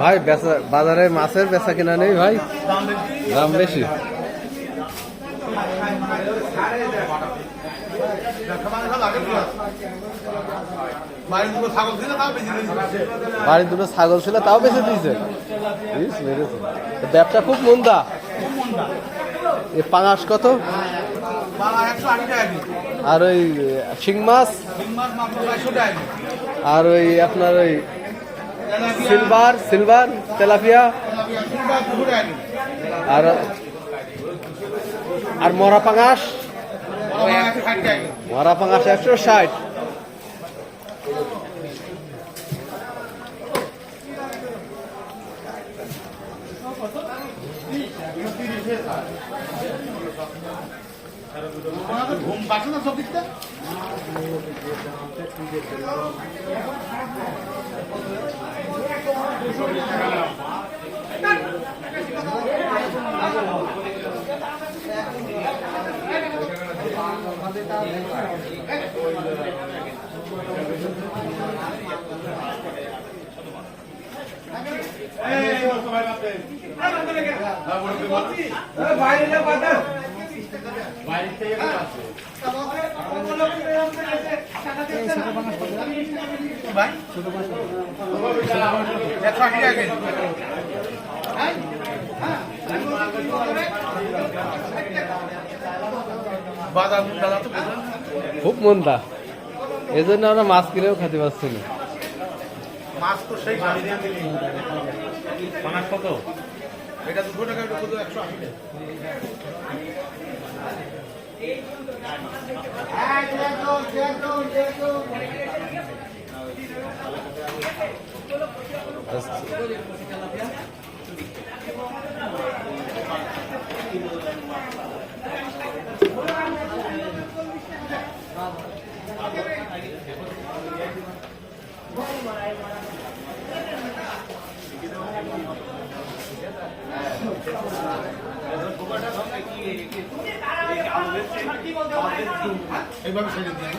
ভাই, বেচা বাজারে মাছের বেচা কিনা নেই ভাই। দাম বেশি। বাড়ির দুটো ছাগল ছিল, তাও বেঁচে দিয়েছে। ব্যবসা খুব মন্দা। এ পাঙাশ কত? আর ওই, শিং মাছ? আর ওই আপনার ওই সিলভার সিলভার, তেলাপিয়া। আর আর মরা পাঙাশ। মরা পাঙাশ একশো ষাট। ঘুম পাচ্ছে না চব্বিশটা ভাই একশো আশি টাকা কেজি বাজার দাদা তো বুঝলেন খুব মন্দা। এই জন্য আমরা মাছ কিনেও খেতে পারছি না। মাছ তো সেই গাড়ি দিয়ে দিলি। পানাস কত? এটা দুশো টাকা একশো আশি টাকা। এইভাবে ছেড়ে দিই